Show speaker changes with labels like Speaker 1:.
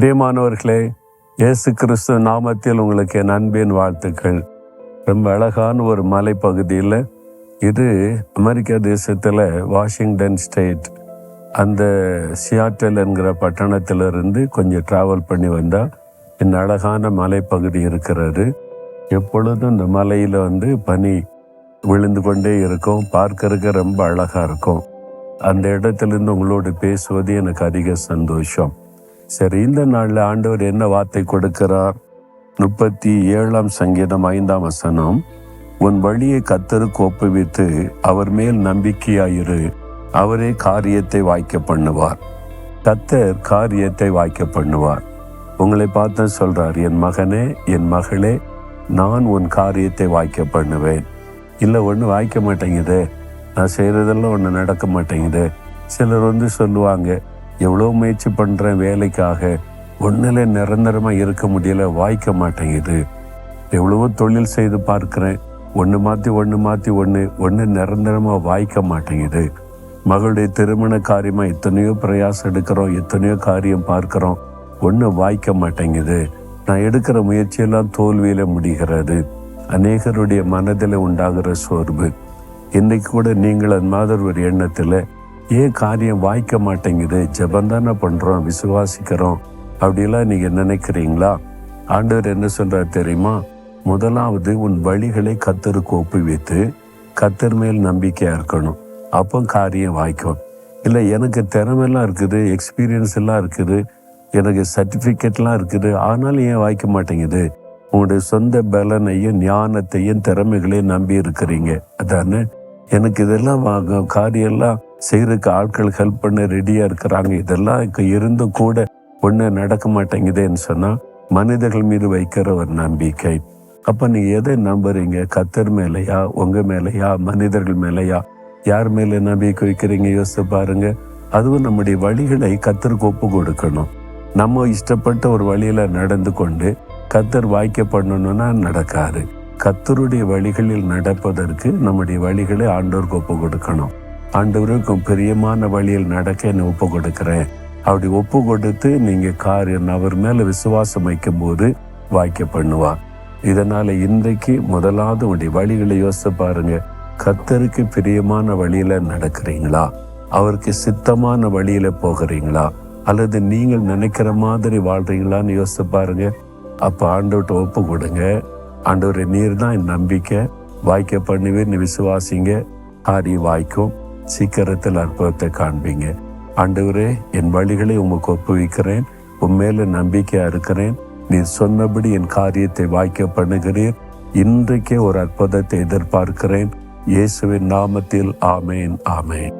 Speaker 1: பிரியமானவர்களே இயேசு கிறிஸ்து நாமத்தில் உங்களுக்கு என் அன்பின் வாழ்த்துக்கள். ரொம்ப அழகான ஒரு மலைப்பகுதியில் இது அமெரிக்கா தேசத்தில் வாஷிங்டன் ஸ்டேட் அந்த சியாட்டல் என்கிற பட்டணத்திலிருந்து கொஞ்சம் ட்ராவல் பண்ணி வந்தால் இந்த அழகான மலைப்பகுதி இருக்கிறது. எப்பொழுதும் இந்த மலையில் வந்து பனி விழுந்து கொண்டே இருக்கும் பார்க்கறதுக்கு ரொம்ப அழகாக இருக்கும். அந்த இடத்துலேருந்து உங்களோடு பேசுவது எனக்கு அதிக சந்தோஷம். சரி இந்த நாளில் ஆண்டவர் என்ன வார்த்தை கொடுக்கிறார்? முப்பத்தி ஏழாம் சங்கீதம் ஐந்தாம் வசனம். உன் வழியை கத்தருக்கு ஒப்புவித்து அவர் மேல் நம்பிக்கையாயிரு. அவரே காரியத்தை வாய்க்க பண்ணுவார். கத்தர் காரியத்தை வாய்க்க பண்ணுவார். உங்களை பார்த்து சொல்றார் என் மகனே என் மகளே நான் உன் காரியத்தை வாய்க்க பண்ணுவேன். இல்லை ஒன்று வாய்க்க மாட்டேங்குது. நான் செய்கிறதெல்லாம் ஒன்று நடக்க மாட்டேங்குது. சிலர் வந்து சொல்லுவாங்க எவ்வளோ முயற்சி பண்ணுறேன் வேலைக்காக? ஒன்றில் நிரந்தரமாக இருக்க முடியல வாய்க்க மாட்டேங்குது எவ்வளவோ தொழில் செய்து பார்க்குறேன். ஒன்று மாற்றி ஒன்று மாற்றி ஒன்று ஒன்று நிரந்தரமாக வாய்க்க மாட்டேங்குது மகளுடைய திருமண காரியமாக எத்தனையோ பிரயாசம் எடுக்கிறோம் எத்தனையோ காரியம் பார்க்குறோம். ஒன்று வாய்க்க மாட்டேங்குது நான் எடுக்கிற முயற்சியெல்லாம் தோல்வியில் முடிகிறது. அநேகருடைய மனதில் உண்டாகிற சோர்வு. இன்றைக்கு கூட நீங்கள் அந்த மாதிரி ஒரு எண்ணத்தில் ஏன் காரியம் வாய்க்க மாட்டேங்குது? ஜபந்தானே பண்ணுறோம் விசுவாசிக்கிறோம். அப்படிலாம் நீங்கள் நினைக்கிறீங்களா? ஆண்டவர் என்ன சொல்கிறார் தெரியுமா? முதலாவது உன் வழிகளை கத்தருக்கு ஒப்புவித்து கத்தர் மேல் நம்பிக்கையாக இருக்கணும். அப்போ காரியம் வாய்க்கும். இல்லை எனக்கு திறமெல்லாம் இருக்குது எக்ஸ்பீரியன்ஸ் எல்லாம் இருக்குது எனக்கு சர்டிஃபிகேட்லாம் இருக்குது ஆனாலும் ஏன் வாய்க்க மாட்டேங்குது? உங்களுடைய சொந்த பலனையும் ஞானத்தையும் திறமைகளையும் நம்பி இருக்கிறீங்க. அதானே? எனக்கு இதெல்லாம் வாங்க காரியெல்லாம் செய்கிறதுக்கு ஆட்கள் ஹெல்ப் பண்ண ரெடியாக இருக்கிறாங்க. இதெல்லாம் இப்போ இருந்தும் கூட ஒன்று நடக்க மாட்டேங்குதேன்னு சொன்னால் மனிதர்கள் மீது வைக்கிற ஒரு நம்பிக்கை அப்போ நீங்கள் எதை நம்புறீங்க? கத்தர் மேலேயா? உங்கள் மேலேயா? மனிதர்கள் மேலேயா? யார் மேலே நம்பிக்கை வைக்கிறீங்க? யோசித்து பாருங்க. அதுவும் நம்முடைய வழிகளை கத்தருக்கு ஒப்பு கொடுக்கணும். நம்ம இஷ்டப்பட்ட ஒரு வழியில் நடந்து கொண்டு கத்தர் வாய்க்க பண்ணணும்னா நடக்காது. கத்தருடைய வழிகளில் நடப்பதற்கு நம்முடைய வழிகளை ஆண்டோருக்கு ஒப்பு கொடுக்கணும். ஆண்டவருக்கும் பிரியமான வழியில் நடக்க என்னை ஒப்பு கொடுக்கிறேன் அப்படி ஒப்பு கொடுத்து நீங்க காரியம் அவர் மேல விசுவாசம் வைக்கும் போது வாய்க்க பண்ணுவார் இதனால இன்றைக்கு முதலாவது உடைய வழிகளை யோசித்து பாருங்க. கத்தருக்கு பிரியமான வழியில நடக்கிறீங்களா? அவருக்கு சித்தமான வழியில போகிறீங்களா? அல்லது நீங்கள் நினைக்கிற மாதிரி வாழ்றீங்களான்னு யோசித்து பாருங்க. அப்ப ஆண்டவர்கிட்ட ஒப்பு கொடுங்க ஆண்டவரை நீர் தான் என் நம்பிக்கை. வாய்க்க பண்ணுவேன்னு விசுவாசிங்க. ஆரி வாய்க்கும். சீக்கிரத்தில் அற்புதத்தை காண்பீங்க. ஆண்டவரே என் வழிகளை உமக்கு ஒப்புவிக்கிறேன். உன் நம்பிக்கையா இருக்கிறேன். நீர் சொன்னபடி என் காரியத்தை வாய்க்க பண்ணுகிறீர். இன்றைக்கே ஒரு அற்புதத்தை எதிர்பார்க்கிறேன். இயேசுவின் நாமத்தில் ஆமேன் ஆமேன்.